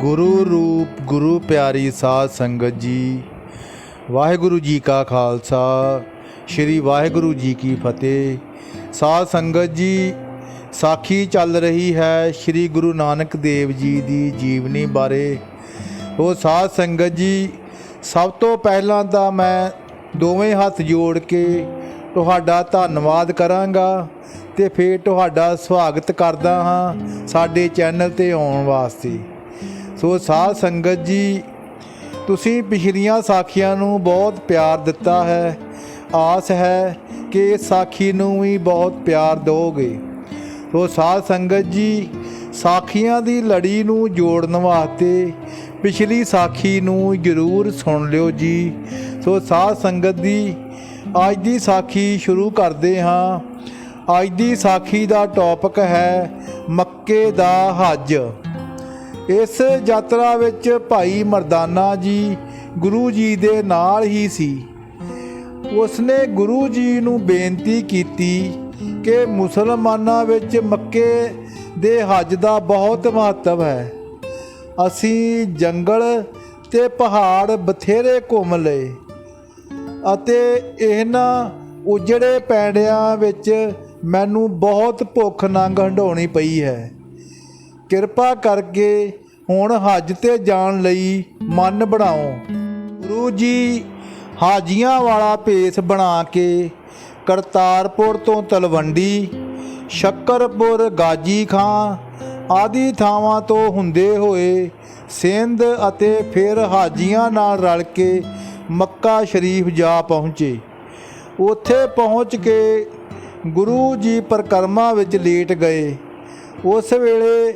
ਗੁਰੂ ਰੂਪ, ਗੁਰੂ ਪਿਆਰੀ ਸਾਧ ਸੰਗਤ ਜੀ। ਵਾਹਿਗੁਰੂ ਜੀ ਕਾ ਖਾਲਸਾ, ਸ੍ਰੀ ਵਾਹਿਗੁਰੂ ਜੀ ਕੀ ਫਤਿਹ। ਸਾਧ ਸੰਗਤ ਜੀ, ਸਾਖੀ ਚੱਲ ਰਹੀ ਹੈ ਸ੍ਰੀ ਗੁਰੂ ਨਾਨਕ ਦੇਵ ਜੀ ਦੀ ਜੀਵਨੀ ਬਾਰੇ। ਉਹ ਸਾਧ ਸੰਗਤ ਜੀ, ਸਭ ਤੋਂ ਪਹਿਲਾਂ ਤਾਂ ਮੈਂ ਦੋਵੇਂ ਹੱਥ ਜੋੜ ਕੇ ਤੁਹਾਡਾ ਧੰਨਵਾਦ ਕਰਾਂਗਾ ਤੇ ਫਿਰ ਤੁਹਾਡਾ ਸਵਾਗਤ ਕਰਦਾ ਹਾਂ ਸਾਡੇ ਚੈਨਲ ਤੇ ਆਉਣ ਵਾਸਤੇ। ਸੋ ਸਾਧ ਸੰਗਤ ਜੀ, ਤੁਸੀਂ ਪਿਛਲੀਆਂ ਸਾਖੀਆਂ ਨੂੰ ਬਹੁਤ ਪਿਆਰ ਦਿੱਤਾ ਹੈ। ਆਸ ਹੈ ਕਿ ਇਸ ਸਾਖੀ ਨੂੰ ਵੀ ਬਹੁਤ ਪਿਆਰ ਦਿਓਗੇ। ਸੋ ਸਾਧ ਸੰਗਤ ਜੀ, ਸਾਖੀਆਂ ਦੀ ਲੜੀ ਨੂੰ ਜੋੜਨ ਵਾਸਤੇ ਪਿਛਲੀ ਸਾਖੀ ਨੂੰ ਜ਼ਰੂਰ ਸੁਣ ਲਿਓ ਜੀ। ਸੋ ਸਾਧ ਸੰਗਤ ਦੀ, ਅੱਜ ਦੀ ਸਾਖੀ ਸ਼ੁਰੂ ਕਰਦੇ ਹਾਂ। ਅੱਜ ਦੀ ਸਾਖੀ ਦਾ ਟੌਪਿਕ ਹੈ, ਮੱਕੇ ਦਾ ਹੱਜ। ਇਸ ਯਾਤਰਾ ਵਿੱਚ ਭਾਈ ਮਰਦਾਨਾ ਜੀ ਗੁਰੂ ਜੀ ਦੇ ਨਾਲ ਹੀ ਸੀ। ਉਸਨੇ ਗੁਰੂ ਜੀ ਨੂੰ ਬੇਨਤੀ ਕੀਤੀ ਕਿ ਮੁਸਲਮਾਨਾਂ ਵਿੱਚ ਮੱਕੇ ਦੇ ਹੱਜ ਦਾ ਬਹੁਤ ਮਹੱਤਵ ਹੈ। ਅਸੀਂ ਜੰਗਲ ਤੇ ਪਹਾੜ ਬਥੇਰੇ ਘੁੰਮ ਲਏ ਅਤੇ ਇਹਨਾਂ ਉਜੜੇ ਪੈਂਡਿਆਂ ਵਿੱਚ ਮੈਨੂੰ ਬਹੁਤ ਭੁੱਖ ਨੰਗ ਹੰਡਾਉਣੀ ਪਈ ਹੈ। ਕਿਰਪਾ ਕਰਕੇ ਹੁਣ ਹੱਜ ਤੇ ਜਾਣ ਲਈ ਮਨ ਬਣਾਓ। ਗੁਰੂ ਜੀ ਹਾਜੀਆਂ ਵਾਲਾ ਭੇਸ ਬਣਾ ਕੇ ਕਰਤਾਰਪੁਰ ਤੋਂ ਤਲਵੰਡੀ, ਸ਼ੱਕਰਪੁਰ, ਗਾਜੀ ਖਾਂ ਆਦਿ ਥਾਵਾਂ ਤੋਂ ਹੁੰਦੇ ਹੋਏ ਸਿੰਧ ਅਤੇ ਫਿਰ ਹਾਜੀਆਂ ਨਾਲ ਰਲ ਕੇ ਮੱਕਾ ਸ਼ਰੀਫ ਜਾ ਪਹੁੰਚੇ। ਉੱਥੇ ਪਹੁੰਚ ਕੇ ਗੁਰੂ ਜੀ ਪਰਕਰਮਾ ਵਿੱਚ ਲੇਟ ਗਏ। ਉਸ ਵੇਲੇ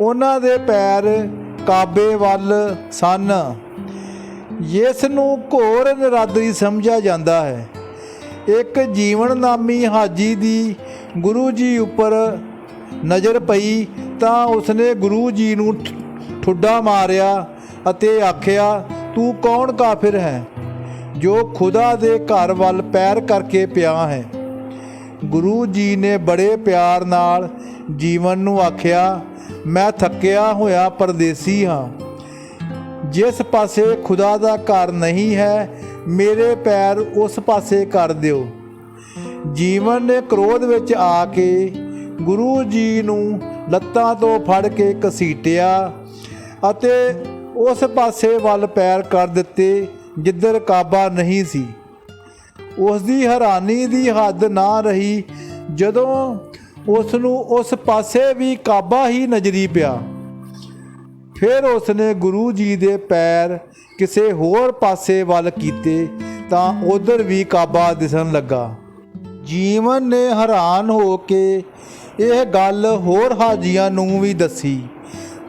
ਉਹਨਾਂ ਦੇ ਪੈਰ ਕਾਬੇ ਵੱਲ ਸਨ। ਜਿਸ ਨੂੰ ਘੋਰ ਨਰਾਦਰੀ ਸਮਝਿਆ ਜਾਂਦਾ ਹੈ। ਇੱਕ ਜੀਵਨ ਨਾਮੀ ਹਾਜੀ ਦੀ ਗੁਰੂ ਜੀ ਉੱਪਰ ਨਜ਼ਰ ਪਈ ਤਾਂ ਉਸਨੇ ਗੁਰੂ ਜੀ ਨੂੰ ਠੁੱਡਾ ਮਾਰਿਆ ਅਤੇ ਆਖਿਆ, ਤੂੰ ਕੌਣ ਕਾਫਿਰ ਹੈ ਜੋ ਖੁਦਾ ਦੇ ਘਰ ਵੱਲ ਪੈਰ ਕਰਕੇ ਪਿਆ ਹੈ? ਗੁਰੂ ਜੀ ਨੇ ਬੜੇ ਪਿਆਰ ਨਾਲ ਜੀਵਨ ਨੂੰ ਆਖਿਆ ਮੈਂ ਥੱਕਿਆ ਹੋਇਆ ਪਰਦੇਸੀ ਹਾਂ। ਜਿਸ ਪਾਸੇ ਖੁਦਾ ਦਾ ਘਰ ਨਹੀਂ ਹੈ, ਮੇਰੇ ਪੈਰ ਉਸ ਪਾਸੇ ਕਰ ਦਿਓ। ਜੀਵਨ ਨੇ ਕ੍ਰੋਧ ਵਿੱਚ ਆ ਕੇ ਗੁਰੂ ਜੀ ਨੂੰ ਲੱਤਾਂ ਤੋਂ ਫੜ ਕੇ ਘਸੀਟਿਆ ਅਤੇ ਉਸ ਪਾਸੇ ਵੱਲ ਪੈਰ ਕਰ ਦਿੱਤੇ, ਜਿੱਧਰ ਕਾਬਾ ਨਹੀਂ ਸੀ। ਉਸ ਦੀ ਹੈਰਾਨੀ ਦੀ ਹੱਦ ਨਾ ਰਹੀ, ਜਦੋਂ ਉਸ ਨੂੰ ਉਸ ਪਾਸੇ ਵੀ ਕਾਬਾ ਹੀ ਨਜ਼ਰੀ ਪਿਆ। ਫਿਰ ਉਸਨੇ ਗੁਰੂ ਜੀ ਦੇ ਪੈਰ ਕਿਸੇ ਹੋਰ ਪਾਸੇ ਵੱਲ ਕੀਤੇ ਤਾਂ ਉਧਰ ਵੀ ਕਾਬਾ ਦਿਸਣ ਲੱਗਾ। ਜੀਵਨ ਨੇ ਹੈਰਾਨ ਹੋ ਕੇ ਇਹ ਗੱਲ ਹੋਰ ਹਾਜੀਆਂ ਨੂੰ ਵੀ ਦੱਸੀ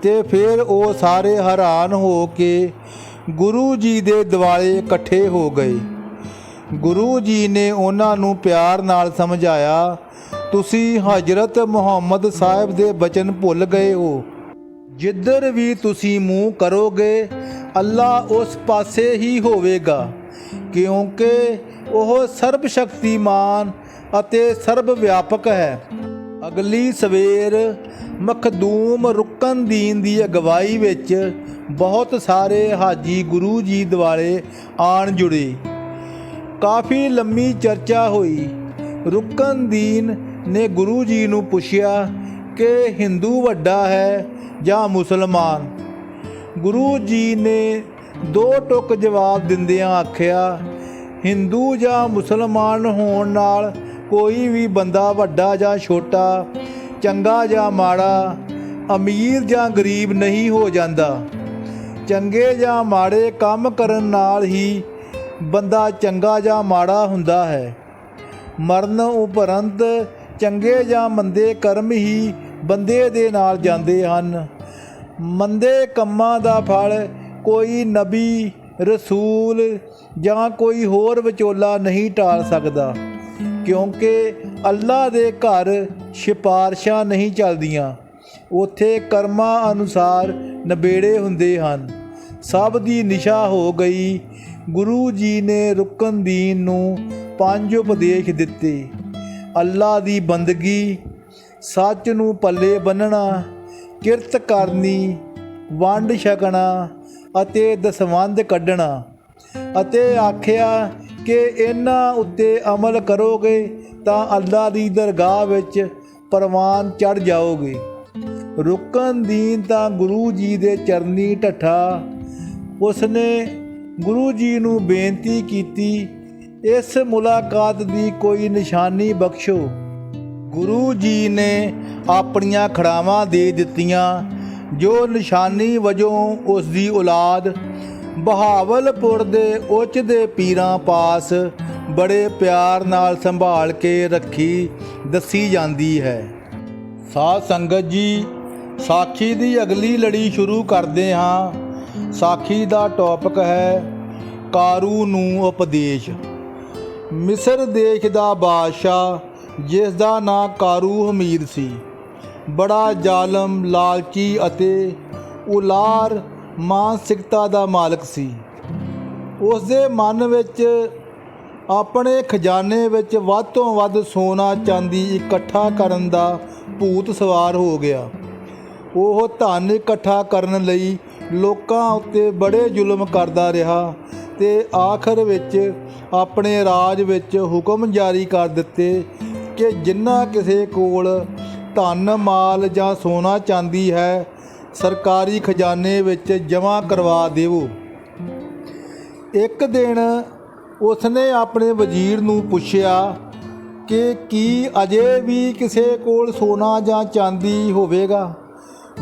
ਤੇ ਫਿਰ ਉਹ ਸਾਰੇ ਹੈਰਾਨ ਹੋ ਕੇ ਗੁਰੂ ਜੀ ਦੇ ਦਿਵਾਲੇ ਇਕੱਠੇ ਹੋ ਗਏ। ਗੁਰੂ ਜੀ ਨੇ ਉਹਨਾਂ ਨੂੰ ਪਿਆਰ ਨਾਲ ਸਮਝਾਇਆ ਤੁਸੀਂ ਹਜ਼ਰਤ ਮੁਹੰਮਦ ਸਾਹਿਬ ਦੇ ਬਚਨ ਭੁੱਲ ਗਏ ਹੋ। ਜਿੱਧਰ ਵੀ ਤੁਸੀਂ ਮੂੰਹ ਕਰੋਗੇ ਅੱਲਾ ਉਸ ਪਾਸੇ ਹੀ ਹੋਵੇਗਾ, ਕਿਉਂਕਿ ਉਹ ਸਰਬ ਸ਼ਕਤੀਮਾਨ ਅਤੇ ਸਰਬ ਵਿਆਪਕ ਹੈ। ਅਗਲੀ ਸਵੇਰ ਮਖਦੂਮ ਰੁਕਨਦੀਨ ਦੀ ਅਗਵਾਈ ਵਿੱਚ ਬਹੁਤ ਸਾਰੇ ਹਾਜੀ ਗੁਰੂ ਜੀ ਦੁਆਲੇ ਆਣ ਜੁੜੇ। ਕਾਫੀ ਲੰਮੀ ਚਰਚਾ ਹੋਈ। ਰੁਕਨਦੀਨ ਨੇ ਗੁਰੂ ਜੀ ਨੂੰ ਪੁੱਛਿਆ ਕਿ ਹਿੰਦੂ ਵੱਡਾ ਹੈ ਜਾਂ ਮੁਸਲਮਾਨ? ਗੁਰੂ ਜੀ ਨੇ ਦੋ ਟੁਕ ਜਵਾਬ ਦਿੰਦਿਆਂ ਆਖਿਆ, ਹਿੰਦੂ ਜਾਂ ਮੁਸਲਮਾਨ ਹੋਣ ਨਾਲ ਕੋਈ ਵੀ ਬੰਦਾ ਵੱਡਾ ਜਾਂ ਛੋਟਾ, ਚੰਗਾ ਜਾਂ ਮਾੜਾ, ਅਮੀਰ ਜਾਂ ਗਰੀਬ ਨਹੀਂ ਹੋ ਜਾਂਦਾ। ਚੰਗੇ ਜਾਂ ਮਾੜੇ ਕੰਮ ਕਰਨ ਨਾਲ ਹੀ ਬੰਦਾ ਚੰਗਾ ਜਾਂ ਮਾੜਾ ਹੁੰਦਾ ਹੈ। ਮਰਨ ਉਪਰੰਤ ਚੰਗੇ ਜਾਂ ਮੰਦੇ ਕਰਮ ਹੀ ਬੰਦੇ ਦੇ ਨਾਲ ਜਾਂਦੇ ਹਨ। ਮੰਦੇ ਕੰਮਾਂ ਦਾ ਫਲ ਕੋਈ ਨਬੀ, ਰਸੂਲ ਜਾਂ ਕੋਈ ਹੋਰ ਵਿਚੋਲਾ ਨਹੀਂ ਟਾਲ ਸਕਦਾ, ਕਿਉਂਕਿ ਅੱਲਾ ਦੇ ਘਰ ਸਿਫਾਰਸ਼ਾਂ ਨਹੀਂ ਚੱਲਦੀਆਂ। ਉੱਥੇ ਕਰਮਾਂ ਅਨੁਸਾਰ ਨਬੇੜੇ ਹੁੰਦੇ ਹਨ। ਸਭ ਦੀ ਨਿਸ਼ਾ ਹੋ ਗਈ। ਗੁਰੂ ਜੀ ਨੇ ਰੁਕਨਦੀਨ ਨੂੰ ਪੰਜ ਉਪਦੇਸ਼ ਦਿੱਤੇ। ਅੱਲਾ ਦੀ ਬੰਦਗੀ, ਸੱਚ ਨੂੰ ਪੱਲੇ ਬੰਨਣਾ, ਕਿਰਤ ਕਰਨੀ, ਵੰਡ ਛਕਣਾ ਅਤੇ ਦਸਵੰਧ ਕੱਢਣਾ ਅਤੇ ਆਖਿਆ ਕਿ ਇਹਨਾਂ ਉੱਤੇ ਅਮਲ ਕਰੋਗੇ ਤਾਂ ਅੱਲਾ ਦੀ ਦਰਗਾਹ ਵਿੱਚ ਪਰਵਾਨ ਚੜ ਜਾਓਗੇ। ਰੁਕਨ ਦੀਨ ਤਾਂ ਗੁਰੂ ਜੀ ਦੇ ਚਰਨੀ ਢੱਠਾ। ਉਸਨੇ ਗੁਰੂ ਜੀ ਨੂੰ ਬੇਨਤੀ ਕੀਤੀ ਇਸ ਮੁਲਾਕਾਤ ਦੀ ਕੋਈ ਨਿਸ਼ਾਨੀ ਬਖਸ਼ੋ। ਗੁਰੂ ਜੀ ਨੇ ਆਪਣੀਆਂ ਖੜਾਵਾਂ ਦੇ ਦਿੱਤੀਆਂ, ਜੋ ਨਿਸ਼ਾਨੀ ਵਜੋਂ ਉਸ ਦੀ ਔਲਾਦ ਬਹਾਵਲਪੁਰ ਦੇ ਉੱਚ ਦੇ ਪੀਰਾਂ ਪਾਸ ਬੜੇ ਪਿਆਰ ਨਾਲ ਸੰਭਾਲ ਕੇ ਰੱਖੀ ਦੱਸੀ ਜਾਂਦੀ ਹੈ। ਸਾਧ ਸੰਗਤ ਜੀ, ਸਾਖੀ ਦੀ ਅਗਲੀ ਲੜੀ ਸ਼ੁਰੂ ਕਰਦੇ ਹਾਂ। ਸਾਖੀ ਦਾ ਟੌਪਿਕ ਹੈ ਕਾਰੂ ਨੂੰ ਉਪਦੇਸ਼। ਮਿਸਰ ਦੇਸ਼ ਦਾ ਬਾਦਸ਼ਾਹ ਜਿਸ ਦਾ ਨਾਂ ਕਾਰੂ ਹਮੀਦ ਸੀ। ਬੜਾ ਜ਼ਾਲਮ, ਲਾਲਚੀ ਅਤੇ ਉਲਾਰ ਮਾਨਸਿਕਤਾ ਦਾ ਮਾਲਕ ਸੀ। ਉਸ ਦੇ ਮਨ ਵਿੱਚ ਆਪਣੇ ਖਜ਼ਾਨੇ ਵਿੱਚ ਵੱਧ ਤੋਂ ਵੱਧ ਸੋਨਾ ਚਾਂਦੀ ਇਕੱਠਾ ਕਰਨ ਦਾ ਭੂਤ ਸਵਾਰ ਹੋ ਗਿਆ। ਉਹ ਧਨ ਇਕੱਠਾ ਕਰਨ ਲਈ ਲੋਕਾਂ ਉੱਤੇ ਬੜੇ ਜ਼ੁਲਮ ਕਰਦਾ ਰਿਹਾ ਤੇ ਆਖਰ ਵਿੱਚ ਆਪਣੇ ਰਾਜ ਵਿੱਚ ਹੁਕਮ ਜਾਰੀ ਕਰ ਦਿੱਤੇ ਕਿ ਜਿੰਨਾ ਕਿਸੇ ਕੋਲ ਧਨ, ਮਾਲ ਜਾਂ ਸੋਨਾ ਚਾਂਦੀ ਹੈ, ਸਰਕਾਰੀ ਖਜ਼ਾਨੇ ਵਿੱਚ ਜਮ੍ਹਾਂ ਕਰਵਾ ਦੇਵੋ। ਇੱਕ ਦਿਨ ਉਸਨੇ ਆਪਣੇ ਵਜ਼ੀਰ ਨੂੰ ਪੁੱਛਿਆ ਕਿ ਕੀ ਅਜੇ ਵੀ ਕਿਸੇ ਕੋਲ ਸੋਨਾ ਜਾਂ ਚਾਂਦੀ ਹੋਵੇਗਾ?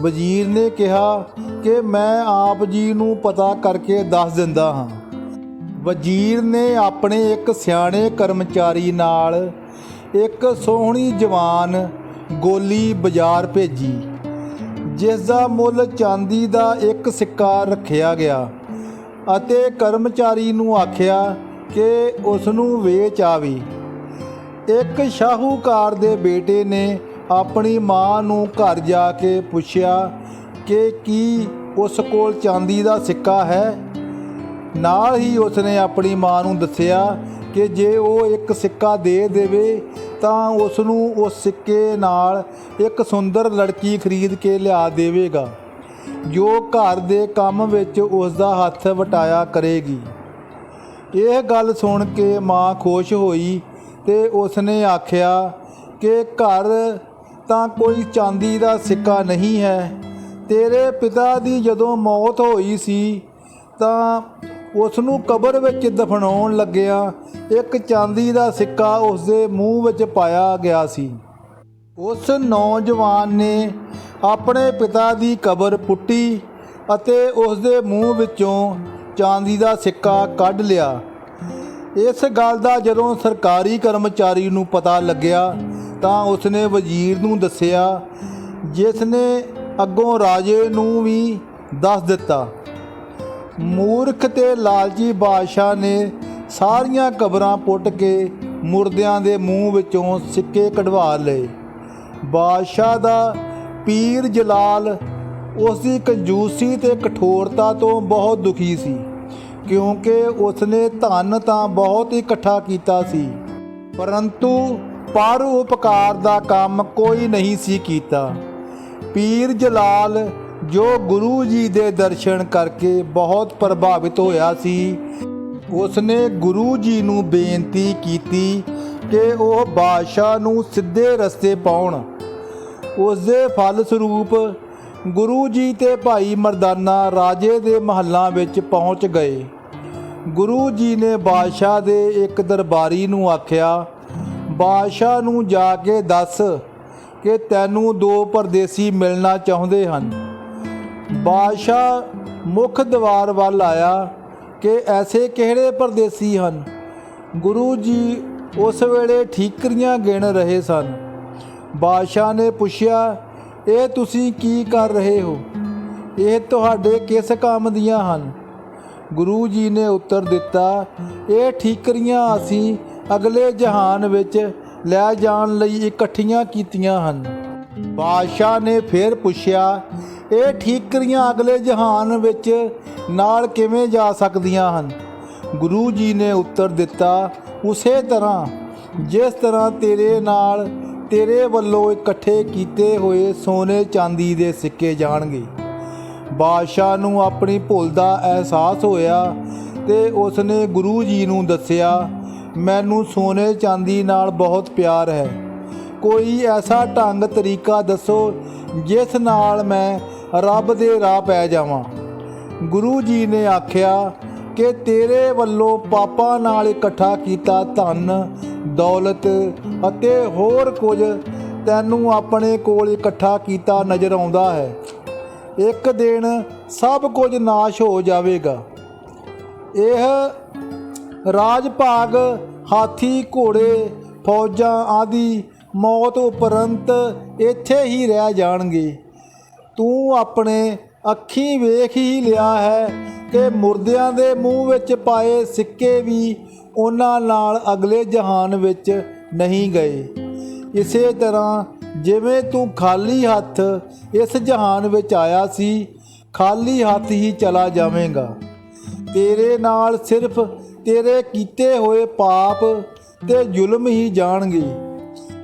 ਵਜ਼ੀਰ ਨੇ ਕਿਹਾ ਕਿ ਮੈਂ ਆਪ ਜੀ ਨੂੰ ਪਤਾ ਕਰਕੇ ਦੱਸ ਦਿੰਦਾ ਹਾਂ। ਵਜ਼ੀਰ ਨੇ ਆਪਣੇ ਇੱਕ ਸਿਆਣੇ ਕਰਮਚਾਰੀ ਨਾਲ ਇੱਕ ਸੋਹਣੀ ਜਵਾਨ ਗੋਲੀ ਬਾਜ਼ਾਰ ਭੇਜੀ, ਜਿਸ ਦਾ ਮੁੱਲ ਚਾਂਦੀ ਦਾ ਇੱਕ ਸਿੱਕਾ ਰੱਖਿਆ ਗਿਆ ਅਤੇ ਕਰਮਚਾਰੀ ਨੂੰ ਆਖਿਆ ਕਿ ਉਸ ਨੂੰ ਵੇਚ ਆਵੇ। ਇੱਕ ਸ਼ਾਹੂਕਾਰ ਦੇ ਬੇਟੇ ਨੇ ਆਪਣੀ ਮਾਂ ਨੂੰ ਘਰ ਜਾ ਕੇ ਪੁੱਛਿਆ ਕਿ ਕੀ ਉਸ ਕੋਲ ਚਾਂਦੀ ਦਾ ਸਿੱਕਾ ਹੈ? ਨਾਲ ਹੀ ਉਸਨੇ ਆਪਣੀ ਮਾਂ ਨੂੰ ਦੱਸਿਆ ਕਿ ਜੇ ਉਹ ਇੱਕ ਸਿੱਕਾ ਦੇ ਦੇਵੇ ਤਾਂ ਉਸ ਨੂੰ ਉਸ ਸਿੱਕੇ ਨਾਲ ਇੱਕ ਸੁੰਦਰ ਲੜਕੀ ਖਰੀਦ ਕੇ ਲਿਆ ਦੇਵੇਗਾ, ਜੋ ਘਰ ਦੇ ਕੰਮ ਵਿੱਚ ਉਸ ਦਾ ਹੱਥ ਵਟਾਇਆ ਕਰੇਗੀ। ਇਹ ਗੱਲ ਸੁਣ ਕੇ ਮਾਂ ਖੁਸ਼ ਹੋਈ ਤੇ ਉਸਨੇ ਆਖਿਆ ਕਿ ਘਰ ਤਾਂ ਕੋਈ ਚਾਂਦੀ ਦਾ ਸਿੱਕਾ ਨਹੀਂ ਹੈ, ਤੇਰੇ ਪਿਤਾ ਦੀ ਜਦੋਂ ਮੌਤ ਹੋਈ ਸੀ ਤਾਂ ਉਸ ਨੂੰ ਕਬਰ ਵਿੱਚ ਦਫਨਾਉਣ ਲੱਗਿਆ। ਇੱਕ ਚਾਂਦੀ ਦਾ ਸਿੱਕਾ ਉਸ ਦੇ ਮੂੰਹ ਵਿੱਚ ਪਾਇਆ ਗਿਆ ਸੀ। ਉਸ ਨੌਜਵਾਨ ਨੇ ਆਪਣੇ ਪਿਤਾ ਦੀ ਕਬਰ ਪੁੱਟੀ ਅਤੇ ਉਸ ਦੇ ਮੂੰਹ ਵਿੱਚੋਂ ਚਾਂਦੀ ਦਾ ਸਿੱਕਾ ਕੱਢ ਲਿਆ। ਇਸ ਗੱਲ ਦਾ ਜਦੋਂ ਸਰਕਾਰੀ ਕਰਮਚਾਰੀ ਨੂੰ ਪਤਾ ਲੱਗਿਆ, ਤਾਂ ਉਸਨੇ ਵਜ਼ੀਰ ਨੂੰ ਦੱਸਿਆ, ਜਿਸ ਨੇ ਅੱਗੋਂ ਰਾਜੇ ਨੂੰ ਵੀ ਦੱਸ ਦਿੱਤਾ। ਮੂਰਖ ਤੇ ਲਾਲਚੀ ਬਾਦਸ਼ਾਹ ਨੇ ਸਾਰੀਆਂ ਕਬਰਾਂ ਪੁੱਟ ਕੇ ਮੁਰਦਿਆਂ ਦੇ ਮੂੰਹ ਵਿੱਚੋਂ ਸਿੱਕੇ ਕਢਵਾ ਲਏ। ਬਾਦਸ਼ਾਹ ਦਾ ਪੀਰ ਜਲਾਲ ਉਸ ਦੀ ਕੰਜੂਸੀ ਤੇ ਕਠੋਰਤਾ ਤੋਂ ਬਹੁਤ ਦੁਖੀ ਸੀ, ਕਿਉਂਕਿ ਉਸਨੇ ਧਨ ਤਾਂ ਬਹੁਤ ਇਕੱਠਾ ਕੀਤਾ ਸੀ, ਪਰੰਤੂ ਪਰ ਉਪਕਾਰ ਦਾ ਕੰਮ ਕੋਈ ਨਹੀਂ ਸੀ ਕੀਤਾ। ਪੀਰ ਜਲਾਲ ਜੋ ਗੁਰੂ ਜੀ ਦੇ ਦਰਸ਼ਨ ਕਰਕੇ ਬਹੁਤ ਪ੍ਰਭਾਵਿਤ ਹੋਇਆ ਸੀ, ਉਸਨੇ ਗੁਰੂ ਜੀ ਨੂੰ ਬੇਨਤੀ ਕੀਤੀ ਕਿ ਉਹ ਬਾਦਸ਼ਾਹ ਨੂੰ ਸਿੱਧੇ ਰਸਤੇ ਪਾਉਣ। ਉਸ ਦੇ ਫਲ ਸਰੂਪ ਗੁਰੂ ਜੀ ਤੇ ਭਾਈ ਮਰਦਾਨਾ ਰਾਜੇ ਦੇ ਮਹੱਲਾਂ ਵਿੱਚ ਪਹੁੰਚ ਗਏ। ਗੁਰੂ ਜੀ ਨੇ ਬਾਦਸ਼ਾਹ ਦੇ ਇੱਕ ਦਰਬਾਰੀ ਨੂੰ ਆਖਿਆ, ਬਾਦਸ਼ਾਹ ਨੂੰ ਜਾ ਕੇ ਦੱਸ ਕਿ ਤੈਨੂੰ ਦੋ ਪਰਦੇਸੀ ਮਿਲਣਾ ਚਾਹੁੰਦੇ ਹਨ। ਬਾਦਸ਼ਾਹ ਮੁੱਖ ਦਵਾਰ ਵੱਲ ਆਇਆ ਕਿ ਐਸੇ ਕਿਹੜੇ ਪਰਦੇਸੀ ਹਨ? ਗੁਰੂ ਜੀ ਉਸ ਵੇਲੇ ਠੀਕਰੀਆਂ ਗਿਣ ਰਹੇ ਸਨ। ਬਾਦਸ਼ਾਹ ਨੇ ਪੁੱਛਿਆ, ਇਹ ਤੁਸੀਂ ਕੀ ਕਰ ਰਹੇ ਹੋ? ਇਹ ਤੁਹਾਡੇ ਕਿਸ ਕੰਮ ਦੀਆਂ ਹਨ? ਗੁਰੂ ਜੀ ਨੇ ਉੱਤਰ ਦਿੱਤਾ, ਇਹ ਠੀਕਰੀਆਂ ਅਸੀਂ ਅਗਲੇ ਜਹਾਨ ਵਿੱਚ ਲੈ ਜਾਣ ਲਈ ਇਕੱਠੀਆਂ ਕੀਤੀਆਂ ਹਨ। ਬਾਦਸ਼ਾਹ ਨੇ ਫਿਰ ਪੁੱਛਿਆ ਇਹ ਠੀਕਰੀਆਂ ਅਗਲੇ ਜਹਾਨ ਵਿੱਚ ਨਾਲ ਕਿਵੇਂ ਜਾ ਸਕਦੀਆਂ ਹਨ? ਗੁਰੂ ਜੀ ਨੇ ਉੱਤਰ ਦਿੱਤਾ, ਉਸੇ ਤਰ੍ਹਾਂ, ਜਿਸ ਤਰ੍ਹਾਂ ਤੇਰੇ ਨਾਲ ਤੇਰੇ ਵੱਲੋਂ ਇਕੱਠੇ ਕੀਤੇ ਹੋਏ ਸੋਨੇ ਚਾਂਦੀ ਦੇ ਸਿੱਕੇ ਜਾਣਗੇ। ਬਾਦਸ਼ਾਹ ਨੂੰ ਆਪਣੀ ਭੁੱਲ ਦਾ ਅਹਿਸਾਸ ਹੋਇਆ ਤੇ ਉਸਨੇ ਗੁਰੂ ਜੀ ਨੂੰ ਦੱਸਿਆ, ਮੈਨੂੰ ਸੋਨੇ ਚਾਂਦੀ ਨਾਲ ਬਹੁਤ ਪਿਆਰ ਹੈ। ਕੋਈ ਐਸਾ ਢੰਗ ਤਰੀਕਾ ਦੱਸੋ, ਜਿਸ ਨਾਲ ਮੈਂ ਰੱਬ ਦੇ ਰਾਹ ਪੈ ਜਾਵਾਂ। ਗੁਰੂ ਜੀ ਨੇ ਆਖਿਆ ਕਿ ਤੇਰੇ ਵੱਲੋਂ ਪਾਪਾਂ ਨਾਲ ਇਕੱਠਾ ਕੀਤਾ ਧਨ, ਦੌਲਤ ਅਤੇ ਹੋਰ ਕੁਝ ਤੈਨੂੰ ਆਪਣੇ ਕੋਲ ਇਕੱਠਾ ਕੀਤਾ ਨਜ਼ਰ ਆਉਂਦਾ ਹੈ। ਇੱਕ ਦਿਨ ਸਭ ਕੁਝ ਨਾਸ਼ ਹੋ ਜਾਵੇਗਾ। ਇਹ ਰਾਜ ਭਾਗ ਹਾਥੀ, ਘੋੜੇ, ਫੌਜਾਂ ਆਦਿ ਮੌਤ ਉਪਰੰਤ ਇੱਥੇ ਹੀ ਰਹਿ ਜਾਣਗੇ। ਤੂੰ ਆਪਣੇ ਅੱਖੀਂ ਵੇਖ ਹੀ ਲਿਆ ਹੈ ਕਿ ਮੁਰਦਿਆਂ ਦੇ ਮੂੰਹ ਵਿੱਚ ਪਾਏ ਸਿੱਕੇ ਵੀ ਉਹਨਾਂ ਨਾਲ ਅਗਲੇ ਜਹਾਨ ਵਿੱਚ ਨਹੀਂ ਗਏ। ਇਸੇ ਤਰ੍ਹਾਂ ਜਿਵੇਂ ਤੂੰ ਖਾਲੀ ਹੱਥ ਇਸ ਜਹਾਨ ਵਿੱਚ ਆਇਆ ਸੀ, ਖਾਲੀ ਹੱਥ ਹੀ ਚਲਾ ਜਾਵੇਂਗਾ। ਤੇਰੇ ਨਾਲ ਸਿਰਫ ਤੇਰੇ ਕੀਤੇ ਹੋਏ ਪਾਪ ਤੇ ਜ਼ੁਲਮ ਹੀ ਜਾਣਗੇ।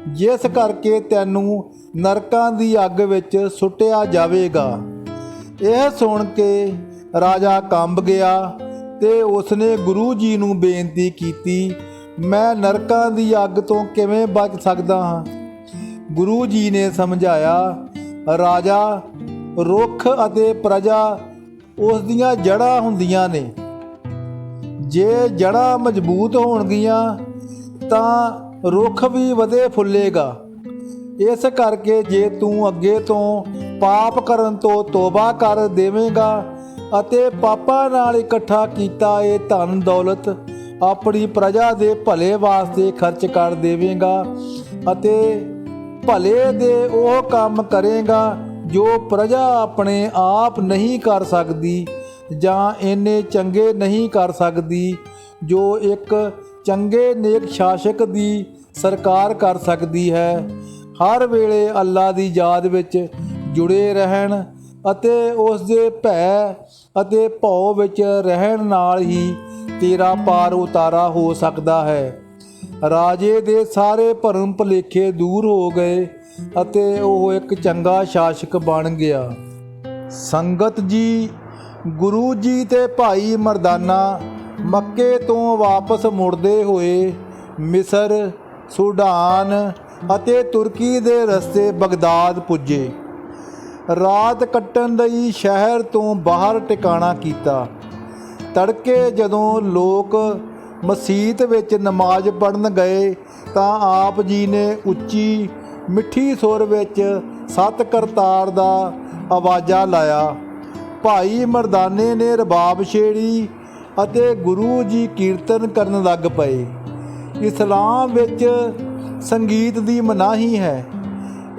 ਜਿਸ ਕਰਕੇ ਤੈਨੂੰ ਨਰਕਾਂ ਦੀ ਅੱਗ ਵਿੱਚ ਸੁੱਟਿਆ ਜਾਵੇਗਾ। ਇਹ ਸੁਣ ਕੇ ਰਾਜਾ ਕੰਬ ਗਿਆ ਤੇ ਉਸਨੇ ਗੁਰੂ ਜੀ ਨੂੰ ਬੇਨਤੀ ਕੀਤੀ, ਮੈਂ ਨਰਕਾਂ ਦੀ ਅੱਗ ਤੋਂ ਕਿਵੇਂ ਬਚ ਸਕਦਾ ਹਾਂ? ਗੁਰੂ ਜੀ ਨੇ ਸਮਝਾਇਆ, ਰਾਜਾ, ਰੁੱਖ ਅਤੇ ਪ੍ਰਜਾ ਉਸ ਦੀਆਂ ਜੜ੍ਹਾਂ ਹੁੰਦੀਆਂ ਨੇ। ਜੇ ਜੜ੍ਹਾਂ ਮਜ਼ਬੂਤ ਹੋਣਗੀਆਂ, ਤਾਂ ਰੁੱਖ ਵੀ ਵਧੇ ਫੁੱਲੇਗਾ। ਇਸ ਕਰਕੇ ਜੇ ਤੂੰ ਅੱਗੇ ਤੋਂ ਪਾਪ ਕਰਨ ਤੋਂ ਤੋਬਾ ਕਰ ਦੇਵੇਂਗਾ ਅਤੇ ਪਾਪਾਂ ਨਾਲ ਇਕੱਠਾ ਕੀਤਾ ਇਹ ਧਨ ਦੌਲਤ ਆਪਣੀ ਪ੍ਰਜਾ ਦੇ ਭਲੇ ਵਾਸਤੇ ਖਰਚ ਕਰ ਦੇਵੇਂਗਾ ਅਤੇ ਭਲੇ ਦੇ ਉਹ ਕੰਮ ਕਰੇਗਾ ਜੋ ਪ੍ਰਜਾ ਆਪਣੇ ਆਪ ਨਹੀਂ ਕਰ ਸਕਦੀ ਜਾਂ ਇੰਨੇ ਚੰਗੇ ਨਹੀਂ ਕਰ ਸਕਦੀ ਜੋ ਇੱਕ ਚੰਗੇ ਨੇਕ ਸ਼ਾਸਕ ਦੀ ਸਰਕਾਰ ਕਰ ਸਕਦੀ ਹੈ। ਹਰ ਵੇਲੇ ਅੱਲਾ ਦੀ ਯਾਦ ਵਿੱਚ ਜੁੜੇ ਰਹਿਣ ਅਤੇ ਉਸ ਦੇ ਭੈ ਅਤੇ ਭਉ ਵਿੱਚ ਰਹਿਣ ਨਾਲ ਹੀ ਤੇਰਾ ਪਾਰ ਉਤਾਰਾ ਹੋ ਸਕਦਾ ਹੈ। ਰਾਜੇ ਦੇ ਸਾਰੇ ਭਰਮ ਭੁਲੇਖੇ ਦੂਰ ਹੋ ਗਏ ਅਤੇ ਉਹ ਇੱਕ ਚੰਗਾ ਸ਼ਾਸਕ ਬਣ ਗਿਆ। ਸੰਗਤ ਜੀ, ਗੁਰੂ ਜੀ ਤੇ ਭਾਈ ਮਰਦਾਨਾ ਮੱਕੇ ਤੋਂ ਵਾਪਸ ਮੁੜਦੇ ਹੋਏ ਮਿਸਰ, ਸੁਡਾਨ ਅਤੇ ਤੁਰਕੀ ਦੇ ਰਸਤੇ ਬਗਦਾਦ ਪੁੱਜੇ। ਰਾਤ ਕੱਟਣ ਲਈ ਸ਼ਹਿਰ ਤੋਂ ਬਾਹਰ ਟਿਕਾਣਾ ਕੀਤਾ। ਤੜਕੇ ਜਦੋਂ ਲੋਕ ਮਸਜਿਦ ਵਿੱਚ ਨਮਾਜ਼ ਪੜਨ ਗਏ ਤਾਂ ਆਪ ਜੀ ਨੇ ਉੱਚੀ ਮਿੱਠੀ ਸੁਰ ਵਿੱਚ ਸਤ ਕਰਤਾਰ ਦਾ ਆਵਾਜ਼ਾ ਲਾਇਆ। ਭਾਈ ਮਰਦਾਨੇ ਨੇ ਰਬਾਬ ਛੇੜੀ ਅਤੇ ਗੁਰੂ ਜੀ ਕੀਰਤਨ ਕਰਨ ਲੱਗ ਪਏ। ਇਸਲਾਮ ਵਿੱਚ ਸੰਗੀਤ ਦੀ ਮਨਾਹੀ ਹੈ।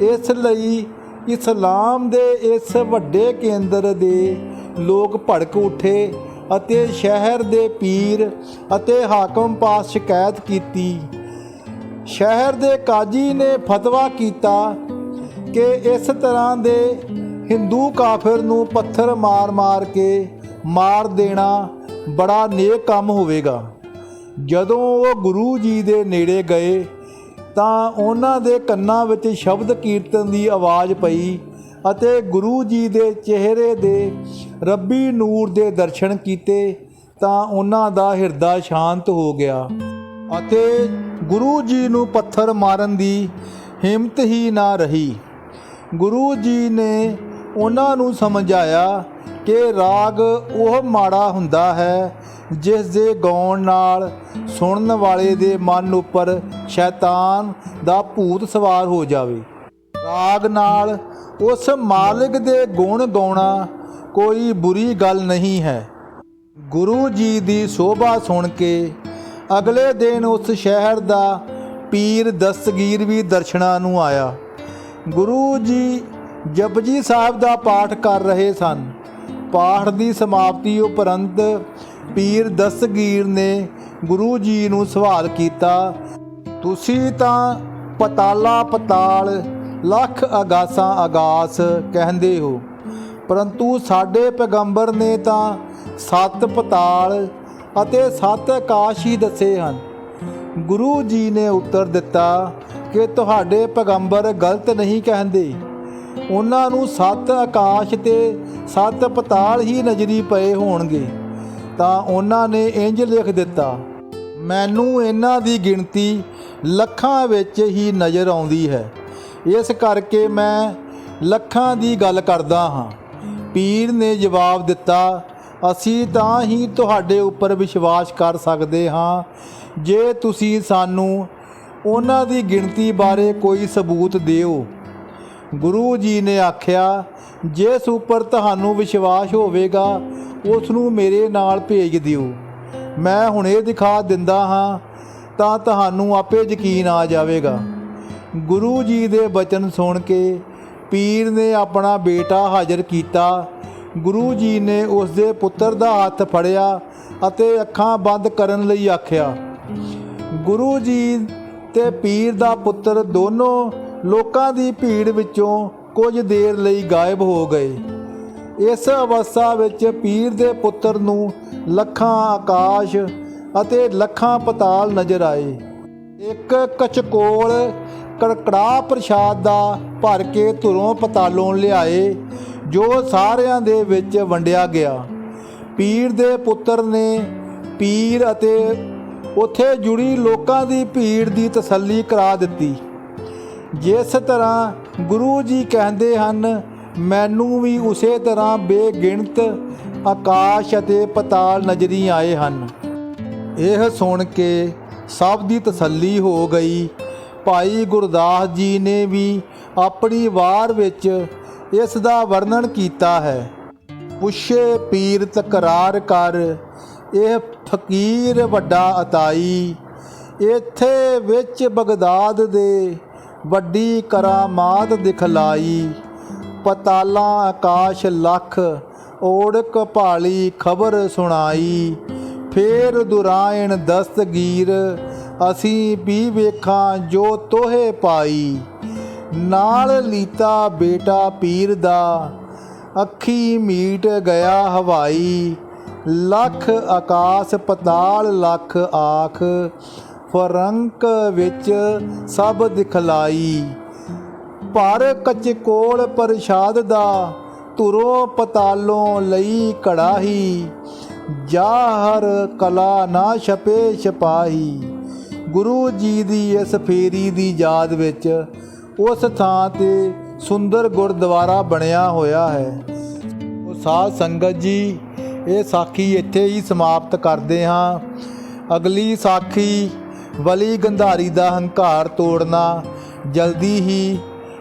ਇਸ ਲਈ ਇਸਲਾਮ ਦੇ ਇਸ ਵੱਡੇ ਕੇਂਦਰ ਦੇ ਲੋਕ ਭੜਕ ਉੱਠੇ ਅਤੇ ਸ਼ਹਿਰ ਦੇ ਪੀਰ ਅਤੇ ਹਾਕਮ ਪਾਸ ਸ਼ਿਕਾਇਤ ਕੀਤੀ। ਸ਼ਹਿਰ ਦੇ ਕਾਜੀ ਨੇ ਫਤਵਾ ਕੀਤਾ ਕਿ ਇਸ ਤਰ੍ਹਾਂ ਦੇ ਹਿੰਦੂ ਕਾਫਰ ਨੂੰ ਪੱਥਰ ਮਾਰ-ਮਾਰ ਕੇ ਮਾਰ ਦੇਣਾ ਬੜਾ ਨੇਕ ਕੰਮ ਹੋਵੇਗਾ। ਜਦੋਂ ਉਹ ਗੁਰੂ ਜੀ ਦੇ ਨੇੜੇ ਗਏ ਤਾਂ ਉਹਨਾਂ ਦੇ ਕੰਨਾਂ ਵਿੱਚ ਸ਼ਬਦ ਕੀਰਤਨ ਦੀ ਆਵਾਜ਼ ਪਈ ਅਤੇ ਗੁਰੂ ਜੀ ਦੇ ਚਿਹਰੇ ਦੇ ਰੱਬੀ ਨੂਰ ਦੇ ਦਰਸ਼ਨ ਕੀਤੇ ਤਾਂ ਉਹਨਾਂ ਦਾ ਹਿਰਦਾ ਸ਼ਾਂਤ ਹੋ ਗਿਆ ਅਤੇ ਗੁਰੂ ਜੀ ਨੂੰ ਪੱਥਰ ਮਾਰਨ ਦੀ ਹਿੰਮਤ ਹੀ ਨਾ ਰਹੀ। ਗੁਰੂ ਜੀ ਨੇ ਉਹਨਾਂ ਨੂੰ ਸਮਝਾਇਆ ਕਿ ਰਾਗ ਉਹ ਮਾੜਾ ਹੁੰਦਾ ਹੈ ਜਿਸ ਦੇ ਗਾਉਣ ਨਾਲ ਸੁਣਨ ਵਾਲੇ ਦੇ ਮਨ ਉੱਪਰ ਸ਼ੈਤਾਨ ਦਾ ਭੂਤ ਸਵਾਰ ਹੋ ਜਾਵੇ। ਰਾਗ ਨਾਲ ਉਸ ਮਾਲਿਕ ਦੇ ਗੁਣ ਗਾਉਣਾ ਕੋਈ ਬੁਰੀ ਗੱਲ ਨਹੀਂ ਹੈ। ਗੁਰੂ ਜੀ ਦੀ ਸੋਭਾ ਸੁਣ ਕੇ ਅਗਲੇ ਦਿਨ ਉਸ ਸ਼ਹਿਰ ਦਾ ਪੀਰ ਦਸਤਗੀਰ ਵੀ ਦਰਸ਼ਨਾਂ ਨੂੰ ਆਇਆ। ਗੁਰੂ ਜੀ ਜਪਜੀ ਸਾਹਿਬ ਦਾ ਪਾਠ ਕਰ ਰਹੇ ਸਨ। ਪਾਠ ਦੀ ਸਮਾਪਤੀ ਉਪਰੰਤ ਪੀਰ ਦਸਗੀਰ ਨੇ ਗੁਰੂ ਜੀ ਨੂੰ ਸਵਾਲ ਕੀਤਾ, ਤੁਸੀਂ ਤਾਂ ਪਤਾਲਾ ਪਤਾਲ ਲੱਖ ਅਗਾਸਾਂ ਅਗਾਸ ਕਹਿੰਦੇ ਹੋ, ਪਰੰਤੂ ਸਾਡੇ ਪੈਗੰਬਰ ਨੇ ਤਾਂ ਸੱਤ ਪਤਾਲ ਅਤੇ ਸੱਤ ਆਕਾਸ਼ ਹੀ ਦੱਸੇ ਹਨ। ਗੁਰੂ ਜੀ ਨੇ ਉੱਤਰ ਦਿੱਤਾ ਕਿ ਤੁਹਾਡੇ ਪੈਗੰਬਰ ਗਲਤ ਨਹੀਂ ਕਹਿੰਦੇ। ਉਹਨਾਂ ਨੂੰ ਸੱਤ ਆਕਾਸ਼ ਤੇ ਸੱਤ ਪਤਾਲ ਹੀ ਨਜ਼ਰੀ ਪਏ ਹੋਣਗੇ। ਤਾਂ ਉਹਨਾਂ ਨੇ ਇੰਜ ਲਿਖ ਦਿੱਤਾ, ਮੈਨੂੰ ਇਹਨਾਂ ਦੀ ਗਿਣਤੀ ਲੱਖਾਂ ਵਿੱਚ ਹੀ ਨਜ਼ਰ ਆਉਂਦੀ ਹੈ। ਇਸ ਕਰਕੇ ਮੈਂ ਲੱਖਾਂ ਦੀ ਗੱਲ ਕਰਦਾ ਹਾਂ। ਪੀਰ ਨੇ ਜਵਾਬ ਦਿੱਤਾ, ਅਸੀਂ ਤਾਂ ਹੀ ਤੁਹਾਡੇ ਉੱਪਰ ਵਿਸ਼ਵਾਸ ਕਰ ਸਕਦੇ ਹਾਂ। ਜੇ ਤੁਸੀਂ ਸਾਨੂੰ ਉਹਨਾਂ ਦੀ ਗਿਣਤੀ ਬਾਰੇ ਕੋਈ ਸਬੂਤ ਦਿਓ। ਗੁਰੂ ਜੀ ਨੇ ਆਖਿਆ, ਜਿਸ ਉੱਪਰ ਤੁਹਾਨੂੰ ਵਿਸ਼ਵਾਸ ਹੋਵੇਗਾ ਉਸ ਨੂੰ ਮੇਰੇ ਨਾਲ ਭੇਜ ਦਿਓ। ਮੈਂ ਹੁਣੇ ਦਿਖਾ ਦਿੰਦਾ ਹਾਂ, ਤਾਂ ਤੁਹਾਨੂੰ ਆਪੇ ਯਕੀਨ ਆ ਜਾਵੇਗਾ। ਗੁਰੂ ਜੀ ਦੇ ਬਚਨ ਸੁਣ ਕੇ ਪੀਰ ਨੇ ਆਪਣਾ ਬੇਟਾ ਹਾਜ਼ਰ ਕੀਤਾ। ਗੁਰੂ ਜੀ ਨੇ ਉਸ ਦੇ ਪੁੱਤਰ ਦਾ ਹੱਥ ਫੜਿਆ ਅਤੇ ਅੱਖਾਂ ਬੰਦ ਕਰਨ ਲਈ ਆਖਿਆ, ਗੁਰੂ ਜੀ ਤੇ ਪੀਰ ਦਾ ਪੁੱਤਰ ਦੋਨੋਂ ਲੋਕਾਂ ਦੀ ਭੀੜ ਵਿੱਚੋਂ ਕੁਝ ਦੇਰ ਲਈ ਗਾਇਬ ਹੋ ਗਏ। ਇਸ ਅਵਸਥਾ ਵਿੱਚ ਪੀਰ ਦੇ ਪੁੱਤਰ ਨੂੰ ਲੱਖਾਂ ਆਕਾਸ਼ ਅਤੇ ਲੱਖਾਂ ਪਤਾਲ ਨਜ਼ਰ ਆਏ। ਇੱਕ ਕਚਕੋਲ ਕੜਕੜਾ ਪ੍ਰਸ਼ਾਦ ਦਾ ਭਰ ਕੇ ਧੁਰੋਂ ਪਤਾਲੋਂ ਲਿਆਏ, ਜੋ ਸਾਰਿਆਂ ਦੇ ਵਿੱਚ ਵੰਡਿਆ ਗਿਆ। ਪੀਰ ਦੇ ਪੁੱਤਰ ਨੇ ਪੀਰ ਅਤੇ ਉੱਥੇ ਜੁੜੀ ਲੋਕਾਂ ਦੀ ਭੀੜ ਦੀ ਤਸੱਲੀ ਕਰਾ ਦਿੱਤੀ। ਜਿਸ ਤਰ੍ਹਾਂ ਗੁਰੂ ਜੀ ਕਹਿੰਦੇ ਹਨ ਮੈਨੂੰ ਵੀ ਉਸੇ ਤਰ੍ਹਾਂ ਬੇਗਿਣਤ ਆਕਾਸ਼ ਅਤੇ ਪਤਾਲ ਨਜ਼ਰੀ ਆਏ ਹਨ। ਇਹ ਸੁਣ ਕੇ ਸਭ ਦੀ ਤਸੱਲੀ ਹੋ ਗਈ। ਭਾਈ ਗੁਰਦਾਸ ਜੀ ਨੇ ਵੀ ਆਪਣੀ ਵਾਰ ਵਿੱਚ ਇਸ ਦਾ ਵਰਣਨ ਕੀਤਾ ਹੈ। ਪੁੱਛੇ ਪੀਰ ਤਕਰਾਰ ਕਰ, ਇਹ ਫਕੀਰ ਵੱਡਾ ਅਤਾਈ, ਇੱਥੇ ਵਿੱਚ ਬਗਦਾਦ ਦੇ ਵੱਡੀ ਕਰਾਮਾਤ ਦਿਖਲਾਈ। ਪਤਾਲਾਂ ਆਕਾਸ਼ ਲੱਖ, ਓੜਕ ਭਾਲੀ ਖਬਰ ਸੁਣਾਈ। ਫੇਰ ਦੁਰਾਇਣ ਦਸਤਗੀਰ, ਅਸੀਂ ਵੀ ਵੇਖਾਂ ਜੋ ਤੋਹੇ ਪਾਈ। ਨਾਲ ਲੀਤਾ ਬੇਟਾ ਪੀਰ ਦਾ, ਅੱਖੀ ਮੀਟ ਗਿਆ ਹਵਾਈ। ਲੱਖ ਆਕਾਸ਼ ਪਤਾਲ, ਲੱਖ ਆਖ, ਫਰੰਕ ਵਿੱਚ ਸਭ ਦਿਖਲਾਈ। ਪਰ ਕਚਕੋਲ ਪ੍ਰਸ਼ਾਦ ਦਾ ਧੁਰੋ ਪਤਾਲੋਂ ਲਈ ਕੜਾਹੀ ਜਾਹਰ ਕਲਾ ਨਾ ਛਪੇ ਛਪਾਹੀ। ਗੁਰੂ ਜੀ ਦੀ ਇਸ ਫੇਰੀ ਦੀ ਯਾਦ ਵਿੱਚ ਉਸ ਥਾਂ ਤੇ ਸੁੰਦਰ ਗੁਰਦੁਆਰਾ ਬਣਿਆ ਹੋਇਆ ਹੈ। ਉਹ ਸਾਧ ਸੰਗਤ ਜੀ, ਇਹ ਸਾਖੀ ਇੱਥੇ ਹੀ ਸਮਾਪਤ ਕਰਦੇ ਹਾਂ। ਅਗਲੀ ਸਾਖੀ, ਵਲੀ ਗੰਧਾਰੀ ਦਾ ਹੰਕਾਰ ਤੋੜਨਾ, ਜਲਦੀ ਹੀ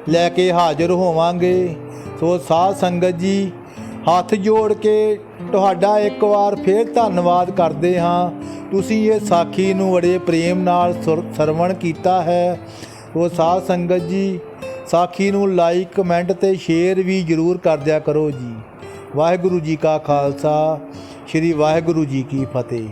ਲੈ ਕੇ ਹਾਜ਼ਰ ਹੋਵਾਂਗੇ। ਸੋ ਸਾਧ ਸੰਗਤ ਜੀ, ਹੱਥ ਜੋੜ ਕੇ ਤੁਹਾਡਾ ਇੱਕ ਵਾਰ ਫੇਰ ਧੰਨਵਾਦ ਕਰਦੇ ਹਾਂ। ਤੁਸੀਂ ਇਹ ਸਾਖੀ ਨੂੰ ਬੜੇ ਪ੍ਰੇਮ ਨਾਲ ਸੁਰ- ਸਰਵਣ ਕੀਤਾ ਹੈ। ਉਹ ਸਾਧ ਸੰਗਤ ਜੀ, ਸਾਖੀ ਨੂੰ ਲਾਈਕ ਕਮੈਂਟ ਤੇ ਸ਼ੇਅਰ ਵੀ ਜਰੂਰ ਕਰ ਦਿਆ ਕਰੋ ਜੀ। ਵਾਹਿਗੁਰੂ ਜੀ ਕਾ ਖਾਲਸਾ, ਸ੍ਰੀ ਵਾਹਿਗੁਰੂ ਜੀ ਕੀ ਫਤਿਹ।